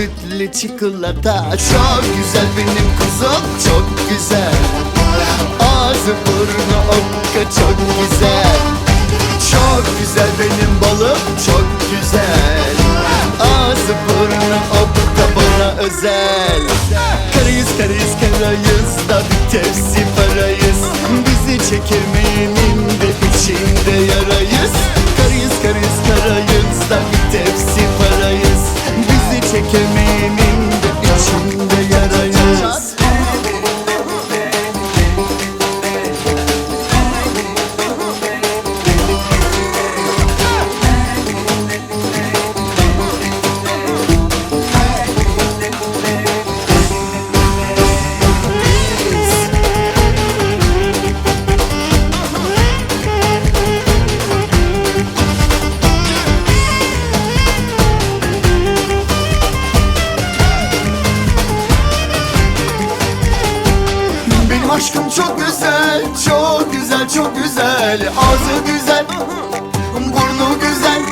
sütlü çikolata. Çok güzel benim kuzum çok güzel. Ağzı burnu okka çok güzel. Çok güzel benim balım çok güzel. Ağzı burnu okka bana özel. Karayız karayız karayız da bir tepsi parayız. Bizi çekemeyenin de içinde yarayız. Karayız karayız karayız da bir tepsi parayız Çekemeyenin de içinde yarayız çok güzel, çok güzel. Ağzı güzel, burnu güzel.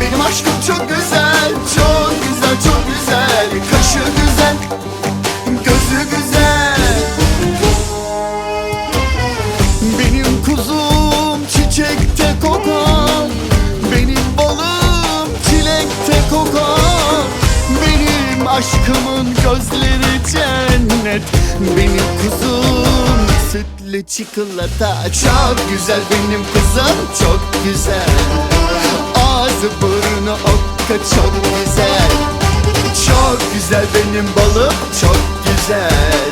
Benim aşkım çok güzel, çok güzel, çok güzel. Kaşı güzel, gözü güzel. Benim kuzum çiçekte kokar. Benim balım çilekte kokar. Benim aşkımın gözleri cennet. Benim kuzum sütlü çikolata Çok güzel benim kızım çok güzel. Ağzı burnu okka çok güzel. Çok güzel benim balım çok güzel.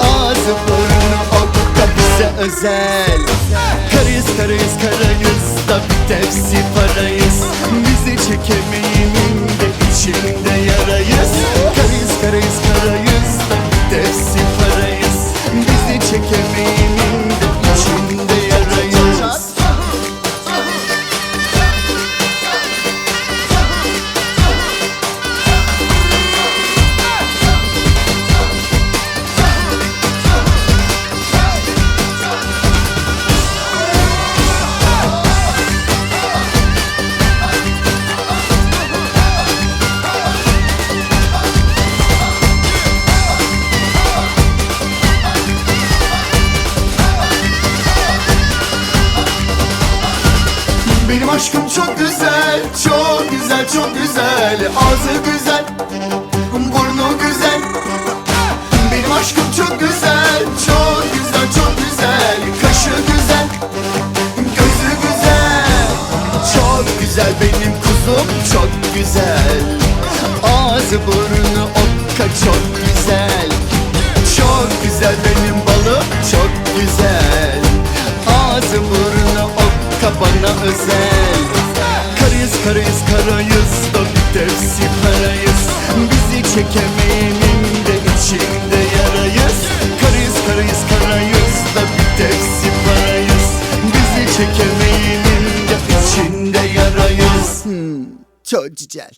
Ağzı burnu okka bize özel. Karıyız karıyız karayız da bir tepsi parayız. Bizi çekemeyenin de içinde Benim aşkım çok güzel, çok güzel, çok güzel. Ağzı güzel, burnu güzel. Benim aşkım çok güzel, çok güzel, çok güzel. Kaşı güzel, gözü güzel. Çok güzel benim kuzum, çok güzel. Ağzı burnu özel. Karıyız karıyız karayız da bir tepsi parayız. Bizi çekemeyenin de içinde yarayız. Karıyız karıyız karayız da bir tepsi parayız. Bizi çekemeyenin de içinde yarayız. Hmm, Çok güzel